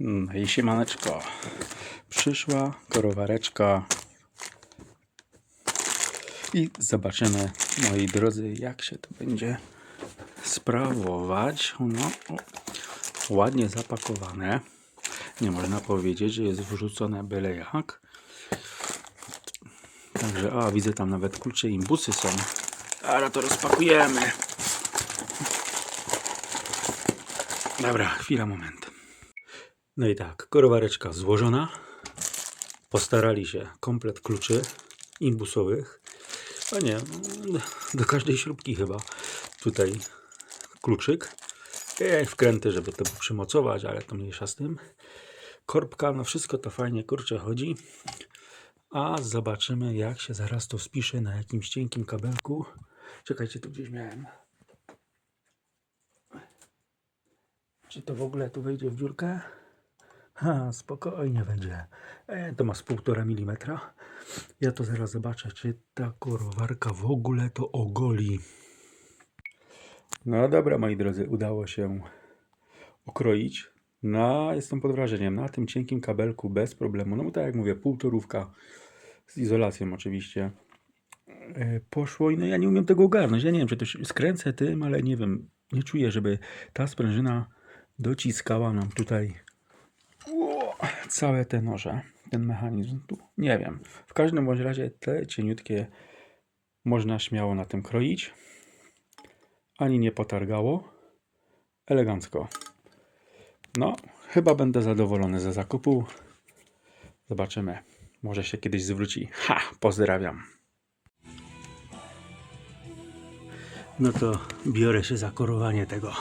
No i siemaneczko. Przyszła korowareczka. I zobaczymy, moi drodzy, jak się to będzie sprawować. No, ładnie zapakowane. Nie można powiedzieć, że jest wrzucone byle jak. Także, a widzę tam nawet klucze imbusy są. Ale to rozpakujemy. Dobra, chwila, moment. No i tak, korowareczka złożona. Postarali się komplet kluczy imbusowych. A nie, do każdej śrubki chyba. Tutaj kluczyk. I wkręty, żeby to przymocować, ale to mniejsza z tym. Korbka, no wszystko to fajnie kurczę chodzi. A zobaczymy jak się zaraz to spisze na jakimś cienkim kabelku. Czekajcie, tu gdzieś miałem. Czy to w ogóle tu wejdzie w dziurkę? Ha, spokojnie będzie. E, to ma z 1,5 mm. Ja to zaraz zobaczę, czy ta korowarka w ogóle to ogoli. No dobra, moi drodzy, udało się okroić. No, jestem pod wrażeniem. Na tym cienkim kabelku bez problemu. No bo tak jak mówię, półtorówka z izolacją oczywiście. E, Poszło i no ja nie umiem tego ogarnąć. Ja nie wiem, czy to skręcę tym, ale nie wiem. Nie czuję, żeby ta sprężyna dociskała nam tutaj całe te noże, ten mechanizm tu. Nie wiem. W każdym bądź razie te cieniutkie można śmiało na tym kroić. Ani nie potargało. Elegancko. No, chyba będę zadowolony ze zakupu. Zobaczymy. Może się kiedyś zwróci. Ha! Pozdrawiam. No to biorę się za korowanie tego.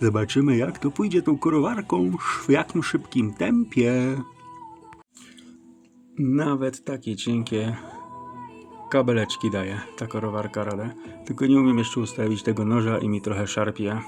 Zobaczymy, jak to pójdzie tą korowarką w jakim szybkim tempie. Nawet takie cienkie kabeleczki daje ta korowarka radę. Tylko nie umiem jeszcze ustawić tego noża i mi trochę szarpie.